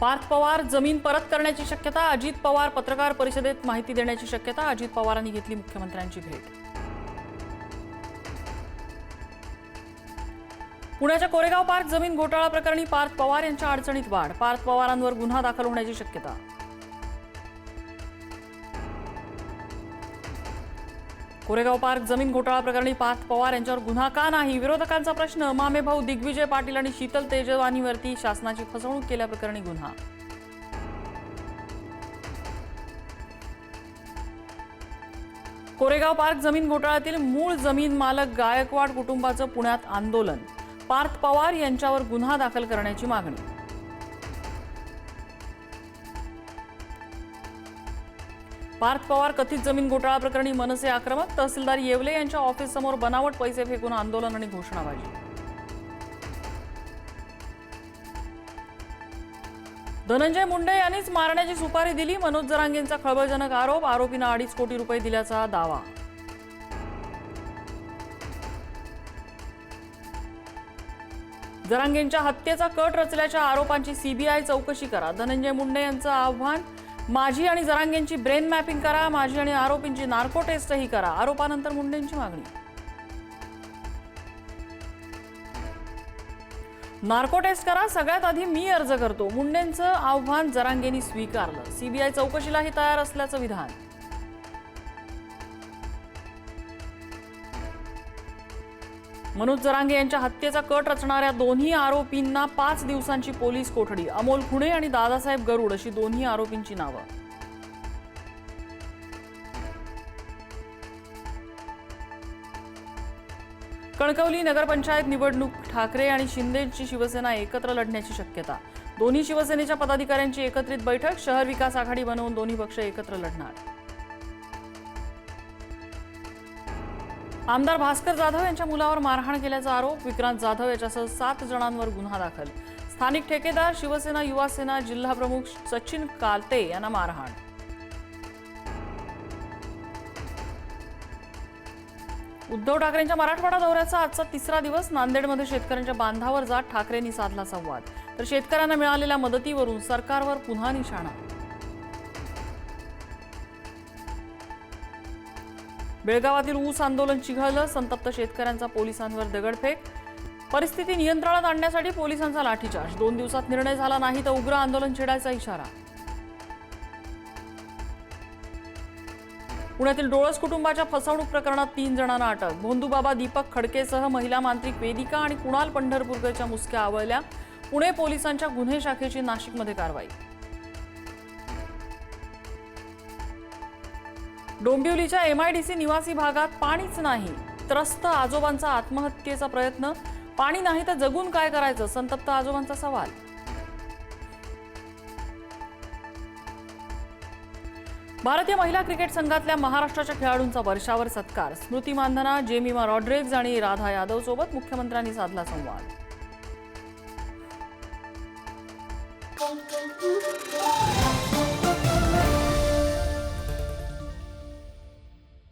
पार्थ पवार जमीन परत करण्याची शक्यता अजित पवार पत्रकार परिषदेत माहिती देण्याची शक्यता अजित पवारांनी घेतली मुख्यमंत्र्यांची भेट. पुण्याच्या कोरेगाव पार्क जमीन घोटाळा प्रकरणी पार्थ पवार यांच्या अडचणीत वाढ पार्थ पवारांवर गुन्हा दाखल होण्याची शक्यता. कोरेगाव पार्क जमीन घोटाळा प्रकरणी पार्थ पवार यांच्यावर गुन्हा का नाही? विरोधकांचा प्रश्न मामे भाऊ दिग्विजय पाटील आणि शीतल तेजवानीवरती शासनाची फसवणूक केल्याप्रकरणी गुन्हा. कोरेगाव पार्क जमीन घोटाळ्यातील मूळ जमीन मालक गायकवाड कुटुंबाचं पुण्यात आंदोलन. पार्थ पवार यांच्यावर गुन्हा दाखल करण्याची मागणी. पार्थ पवार कथित जमीन घोटाळा प्रकरणी मनसे आक्रमक तहसीलदार येवले यांच्या ऑफिससमोर बनावट पैसे फेकून आंदोलन आणि घोषणाबाजी. धनंजय मुंडे यांनीच मारण्याची सुपारी दिली मनोज जरांगेंचा खळबळजनक आरोप आरोपीनं अडीच कोटी रुपये दिल्याचा दावा. जरांगेंच्या हत्येचा कट रचल्याच्या आरोपांची सीबीआय चौकशी करा धनंजय मुंडे यांचं आव्हान माझी आणि जरांगेंची ब्रेन मॅपिंग करा माझी आणि आरोपींची नार्को टेस्टही करा. आरोपानंतर मुंडेंची मागणी. नार्को टेस्ट करा सगळ्यात आधी मी अर्ज करतो. मुंडेंचं आव्हान जरांगेंनी स्वीकारलं. सीबीआय चौकशीलाही तयार असल्याचं विधान. मनोज जरांगे यांच्या हत्येचा कट रचणाऱ्या दोन्ही आरोपींना पाच दिवसांची पोलीस कोठडी अमोल खुणे आणि दादासाहेब गरुड अशी दोन्ही आरोपींची नावं. कणकवली नगरपंचायत निवडणूक ठाकरे आणि शिंदेची शिवसेना एकत्र लढण्याची शक्यता. दोन्ही शिवसेनेच्या पदाधिकाऱ्यांची एकत्रित बैठक शहर विकास आघाडी बनवून दोन्ही पक्ष एकत्र लढणार. आमदार भास्कर जाधव यांच्या मुलावर मारहाण केल्याचा आरोप विक्रांत जाधव याच्यासह सात जणांवर गुन्हा दाखल. स्थानिक ठेकेदार शिवसेना युवा सेना जिल्हा प्रमुख सचिन कालते यांना मारहाण. उद्धव ठाकरेंच्या मराठवाडा दौऱ्याचा आजचा तिसरा दिवस. नांदेडमध्ये शेतकऱ्यांच्या बांधावर जात ठाकरेंनी साधला संवाद. तर शेतकऱ्यांना मिळालेल्या मदतीवरून सरकारवर पुन्हा निशाणा. बेळगावातील ऊस आंदोलन चिघळलं संतप्त शेतकऱ्यांचा पोलिसांवर दगडफेक. परिस्थिती नियंत्रणात आणण्यासाठी पोलिसांचा लाठीचार्ज. दोन दिवसात निर्णय झाला नाही तर उग्र आंदोलन छेडायचा इशारा. पुण्यातील डोळस कुटुंबाच्या फसवणूक प्रकरणात तीन जणांना अटक. भोंदूबाबा दीपक खडकेसह महिला मांत्रिक वेदिका आणि कुणाल पंढरपूरकरच्या मुसक्या आवळल्या. पुणे पोलिसांच्या गुन्हे शाखेची नाशिकमध्ये कारवाई. डोंबिवलीच्या एमआयडीसी निवासी भागात पाणीच नाही. त्रस्त आजोबांचा आत्महत्येचा प्रयत्न. पाणी नाही तर जगून काय करायचं? संतप्त आजोबांचा सवाल. भारतीय महिला क्रिकेट संघातल्या महाराष्ट्राच्या खेळाडूंचा वर्षावर सत्कार. स्मृती मानधना जेमिमा रॉड्रिग्ज आणि राधा यादव सोबत मुख्यमंत्र्यांनी साधला संवाद.